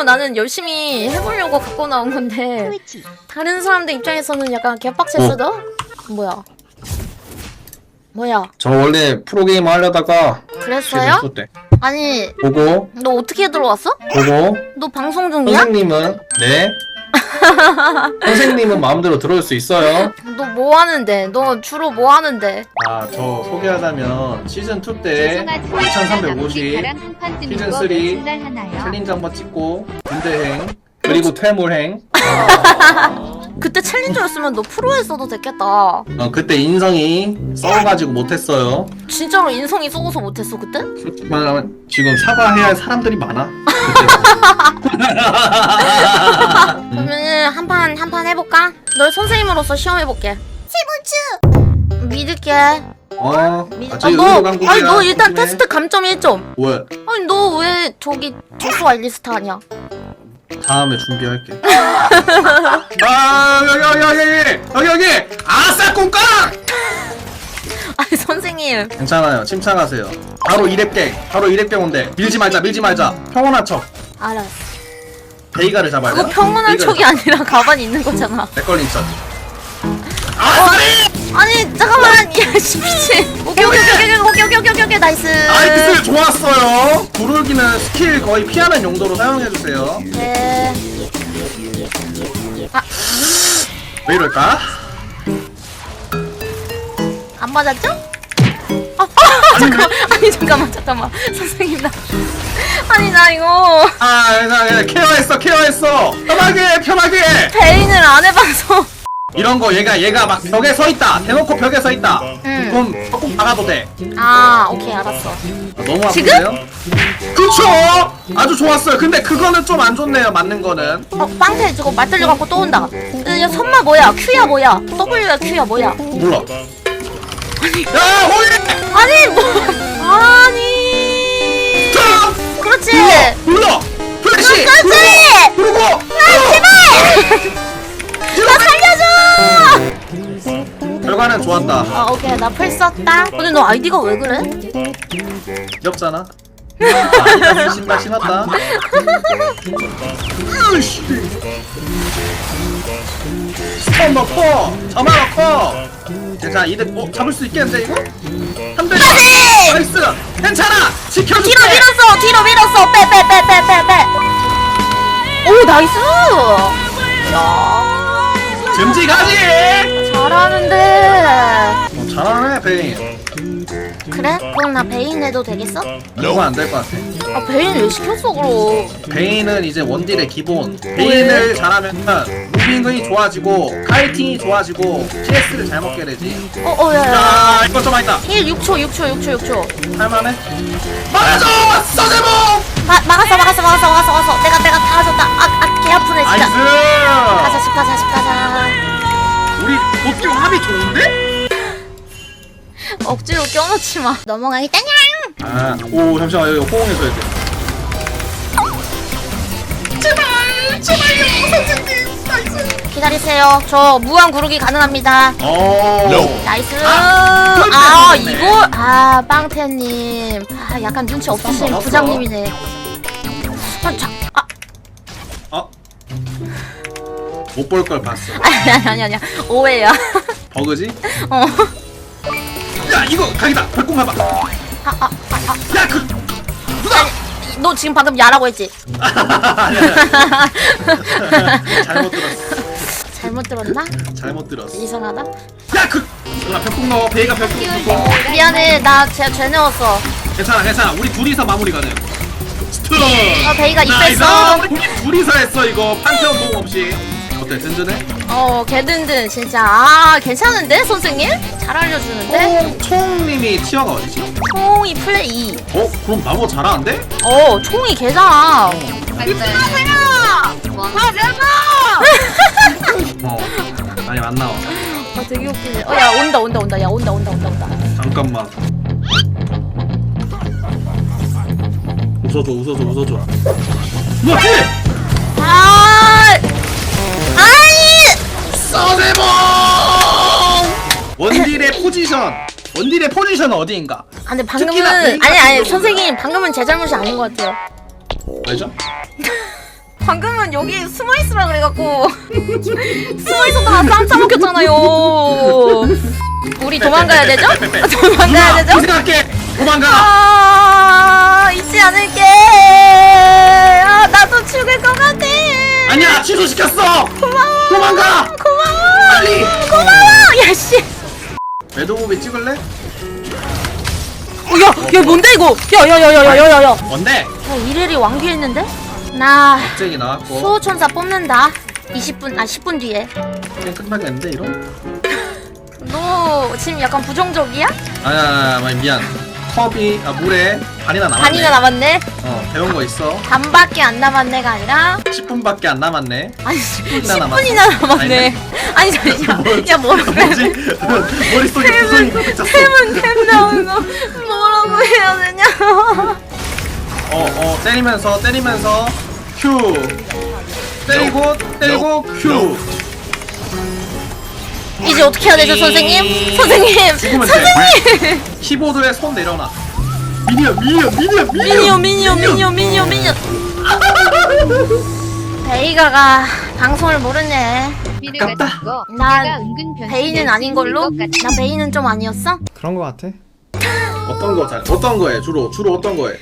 정말로 나는 열심히 해보려고 갖고 나온 건데 트위치 다른 사람들 입장에서는 약간 개빡쳤어도 뭐야 뭐야 저 원래 프로게이머 하려다가 그랬어요? 시즌 2 때. 아니 보고 너 어떻게 들어왔어? 보고 너 방송 중이야? 선생님은 네. 선생님은 마음대로 들어올 수 있어요. 너 뭐 하는데? 너 주로 뭐 하는데? 아, 저 소개하자면 시즌 2 때 2350 시즌 3 챌린지 한번 찍고 군대행 그리고 퇴물행. 그때 챌린저였으면 너 프로했어도 됐겠다. 어, 그때 인성이 썩어가지고 못했어요. 진짜로 인성이 썩어서 못했어 그때? 솔직히 말하면 지금 사과해야 할 사람들이 많아. 그러면은 한 판 한 판 해볼까? 널 선생님으로서 시험해볼게. 치부추 믿을게. 어, 믿... 아, 아, 저기 너. 아니 너 일단 조심해. 테스트 감점 1점. 왜? 아니 너 왜 저기 조수아 일리스트 하냐? 다음에 준비할게. 아 여기 여기 여기 여기 여기 여기 아싸 꽁깡! 아니 선생님. 괜찮아요. 침착하세요. 바로 이랩갱. 바로 이랩갱 온대. 밀지 말자. 밀지 말자. 평온한 척. 알았어. 베이가를 잡아야 돼. 그거 평온한 척이 아니라 가만히 있는 거잖아. 백걸린 척. 아싸리! 아니 잠깐만 야 좋았어요. 구르기는 스킬 거의 피하는 용도로 사용해 주세요. 네. 왜 이럴까? 안 맞았죠? 아, 아 잠깐만 아니 잠깐만 잠깐만 선생님 나 아니 나 이거 아, 그냥 케어했어, 케어했어. 편하게, 편하게. 베인을 안 해봐서 이런 거 얘가 얘가 막 벽에 서 있다. 대놓고 벽에 서 있다. 음. 그럼 조금 박아도 돼. 아 오케이 알았어 너무 지금? 아픈데요? 그쵸! 아주 좋았어요. 근데 그거는 좀 안 좋네요. 맞는 거는. 어 빵태 저거 맞들려 갖고 또 온다 야 선마 뭐야 Q야 뭐야 W야 Q야 뭐야 몰라. 야, 호이! 아니 뭐 아니 자! 그렇지 눌러! 눌러! 결과는 좋았다. 아 오케이 나풀 썼다 근데 너 아이디가 왜 그래? 귀엽잖아. 아, 신었다. 으이씨. 스톤 넣고, 점화 넣고. 괜찮아, 이득, 어, 잡을 수 있겠는데, 이거? 한 대. 나이스! 괜찮아! 지켜줄게! 뒤로 밀었어 뒤로 밀었어 빼 빼 빼 빼 빼빼오 나이스 야 듬직하지! 잘하는데 어, 잘하네, 베인. 그래? 그럼 나 베인 해도 되겠어? 그거 안될 것 같아. 아 베인 왜 시켰어 그럼 베인은 이제 원딜의 기본. 베인을 잘하면 무빙이 좋아지고, 카이팅이 좋아지고, CS를 잘 먹게 되지. 어어 야야 야, 이거 좀 많다. 1 6초 6초 6초 6초 할만해? 막아줘! 써제모! 마, 막았어 막았어 막았어 막았어 막았어 내가 내가 다 줬다 아아개 아프네 진짜 가자 나이스! 집 가자 집 가자 억지로 껴놓지 마. 넘어가겠다냥 아, 오, 잠시만, 여기 호응해줘야 돼. 기다리세요. 저 무한 구르기 가능합니다. 오. 나이스. 아, 그걸 아 빼먹었네. 이거? 아 빵태님. 아 약간 눈치 없으신 알았어. 부장님이네. 아, 자, 아. 어? 못 볼 걸 봤어. 아니 아니 아니 아니야. 오해야. 버그지? 어 야, 이거 각이다. 별공 가봐. 아, 아, 야, 그 누나. 너 지금 방금 야라고 했지? 잘못 들었어. 잘못 들었나? 잘못 들었어. 이상하다 야, 그 누나 별공 넣어. 베이가 별공 넣어. 미안해 나 제가 죄 넣었어 괜찮아, 괜찮아. 우리 둘이서 마무리 가능. 스톱. 어, 베이가 나이스. 입혔어. 우리 둘이서 했어 이거 판테온 모험 없이. 어때, 든든해? 어 개든든 진짜 아 괜찮은데 선생님? 잘 알려주는데? 총, 총님이 티어가 어디지? 총이 플레이 어? 그럼 나보다 잘하는데? 어 총이 개잖아 어. 아니 안 나와. 아 되게 웃기네 어 야 온다 온다 온다 야 온다 온다 온다 온다 잠깐만. 웃어줘, 웃어줘, 웃어줘. 뭐지? 아 포지션. 원딜의 포지션은 어디인가? 아, 근데 방금은 아니 아니 선생님 방금은 제 잘못이 아닌 것 같아요 알죠? 방금은 여기 숨어 있으라 그래갖고 숨어 있었다가 쌈 싸먹혔잖아요. 우리 도망가야 되죠? 도망가야 되죠? 생각할게. 도망가. 아 잊지 않을게. 아 나도 죽을 것 같아. 아니야 취소시켰어. 매드무비 찍을래? 어, 야, 야 뭔데 이거? 야야야야야야야. 뭔데? 야 이래리 왕귀했는데? 나 갑자기 나왔고. 수호천사 뽑는다. 20분 아 10분 뒤에. 그냥 끝나겠는데 이런? 너 지금 약간 부정적이야? 아야, 아, 미안. 컵이 아 물에 반이나 남았네. 반이나 남았네. 어 배운 거 있어. 반밖에 안 남았네가 아니라 10분밖에 안 남았네. 아니 10분이나 10분이나 남았네. 아니 잠시만. 야 뭐라고 해? 뭐지? 머릿속에 구성이. 템은 템 나온 거 뭐라고 해야 되냐? 어, 어, 때리면서, 때리면서, 큐. 때리고, 때리고, 큐. 이제 어떻게 해야 되죠 선생님? 선생님 죽으면 돼. 선생님 키보드에 손 내려놔. 미니언, 미니언, 미니언, 미니언 미니언 미니언 미니언 미니언 베이가가 방송을 모르네 비를 아깝다. 난 내가 은근 변수를 베이는 아닌 걸로? 나 베이는 좀 아니었어? 그런 거 같아. 어떤 거 잘, 어떤 거에 주로, 주로 어떤 거에?